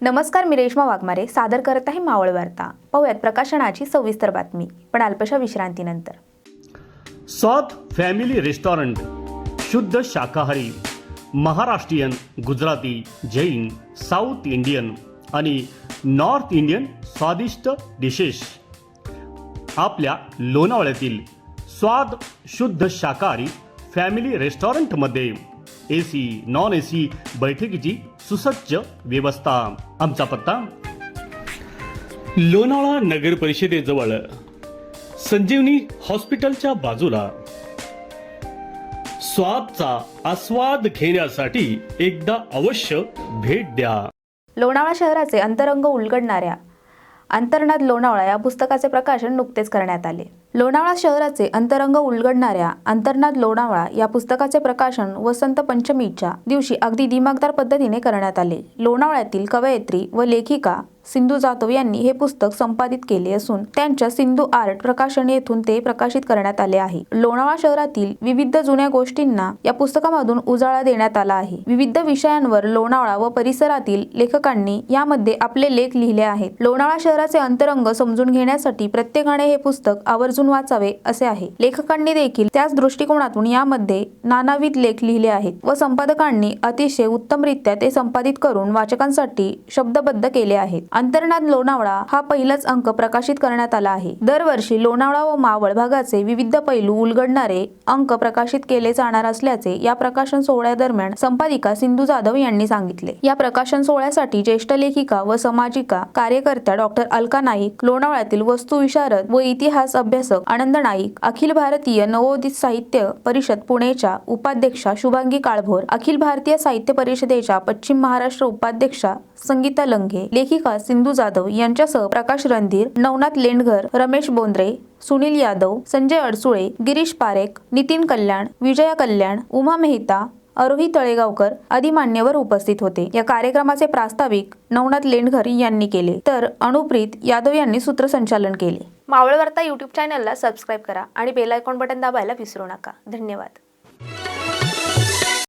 नमस्कार मी रेश्मा वाघमारे. सादर करत आहे मावळ वार्ता. पाहूयात प्रकाशनाची सविस्तर बातमी पण अल्पशा विश्रांतीनंतर. स्वाद फॅमिली रेस्टॉरंट शुद्ध शाकाहारी महाराष्ट्रीयन गुजराती जैन साऊथ इंडियन आणि नॉर्थ इंडियन स्वादिष्ट डिशेस आपल्या लोणावळ्यातील स्वाद शुद्ध शाकाहारी फॅमिली रेस्टॉरंटमध्ये A C non A C बैठकीची सुसज्ज व्यवस्था आमचा पत्ता. लोणावळा नगर परिषदेजवळ संजीवनी हॉस्पिटलच्या बाजूला. स्वादचा आस्वाद घेण्यासाठी एकदा अवश्य भेट द्या. लोणावळा शहराचे अंतरंग उलगडणाऱ्या अंतर्नाद लोणावळा या पुस्तकाचे प्रकाशन नुकतेच करण्यात आले. लोणावळा शहराचे अंतरंग उलगडणाऱ्या अंतर्नाद लोणावळा या पुस्तकाचे प्रकाशन वसंत पंचमीच्या दिवशी अगदी दिमागदार पद्धतीने करण्यात आले. लोणावळ्यातील कवयित्री व लेखिका सिंधू जाधव यांनी हे पुस्तक संपादित केले असून त्यांच्या सिंधू आर्ट प्रकाशन येथून ते प्रकाशित करण्यात आले आहे. लोणावळा शहरातील विविध जुन्या गोष्टींना या पुस्तकामधून उजाळा देण्यात आला आहे. विविध विषयांवर लोणावळा व परिसरातील लेखकांनी यामध्ये आपले लेख लिहिले आहेत. लोणावळा शहराचे अंतरंग समजून घेण्यासाठी प्रत्येकाने हे पुस्तक आवर्जून वाचावे असे आहे. लेखकांनी देखील त्याच दृष्टिकोनातून यामध्ये नानाविध लेख लिहिले आहेत व संपादकांनी अतिशय उत्तमरित्या ते संपादित करून वाचकांसाठी शब्दबद्ध केले आहेत. अंतर्नाद लोणावळा हा पहिलाच अंक प्रकाशित करण्यात आला आहे. दरवर्षी लोणावळा व मावळ भागाचे विविध पैलू उलगडणारे अंक प्रकाशित केले जाणार असल्याचे या प्रकाशन सोहळ्यादरम्यान संपादिका सिंधू जाधव यांनी सांगितले. या प्रकाशन सोहळ्यासाठी ज्येष्ठ लेखिका व सामाजिका कार्यकर्त्या डॉक्टर अलका नाईक लोणावळ्यातील वस्तू विशारद व इतिहास अभ्यास अभ्यासक आनंद नाईक अखिल भारतीय नवोदित साहित्य परिषद पुणेच्या उपाध्यक्षा शुभांगी काळभोर अखिल भारतीय साहित्य परिषदेच्या पश्चिम महाराष्ट्र उपाध्यक्षा संगीता लंघे लेखिका सिंधू जाधव यांच्यासह प्रकाश रणधीर नवनाथ लेंडघर रमेश बोंद्रे सुनील यादव संजय अडसुळे गिरीश पारेख नितीन कल्याण विजया कल्याण उमा मेहता अरोही तळेगावकर आदी मान्यवर उपस्थित होते. या कार्यक्रमाचे प्रास्ताविक नवनाथ लेंडघर यांनी केले. तर अनुप्रीत यादव यांनी सूत्रसंचालन केले. मावळ वार्ता युट्यूब चॅनलला सबस्क्राईब करा आणि बेल आयकॉन बटन दाबायला विसरू नका. धन्यवाद.